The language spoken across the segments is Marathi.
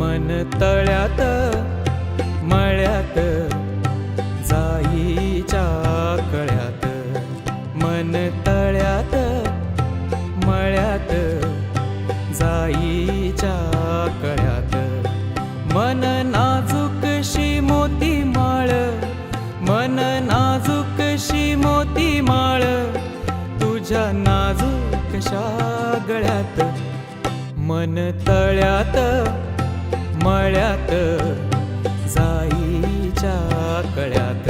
मन तळ्यात मळ्यात जाईच्या कळ्यात. मन तळ्यात मळ्यात जाईच्या कळ्यात. मन नाजूकशी मोती माळ मन नाजूकशी मोती माळ तुझ्या नाजूकशा गळ्यात. मन तळ्यात मळ्यात जाईच्या कळ्यात.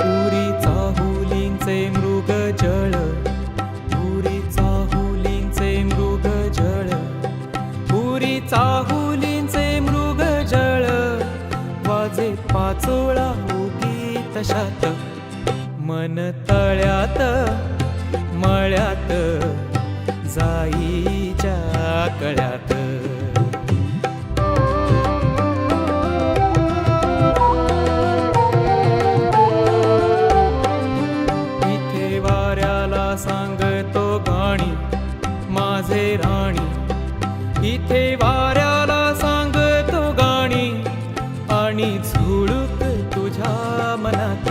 पुरी चाहुलींचे मृग जळ पुरी चाहुलींचे मृग जळ. पुरी चाहुलींचे मृग जळ वाजे पाचोळा उगी तशात. मन तळ्यात मळ्यात जाईच्या कळ्यात. इथे वाऱ्याला सांगतो गाणी माझे राणी. इथे वाऱ्याला सांगतो गाणी आणि झुळूक तुझ्या मनात.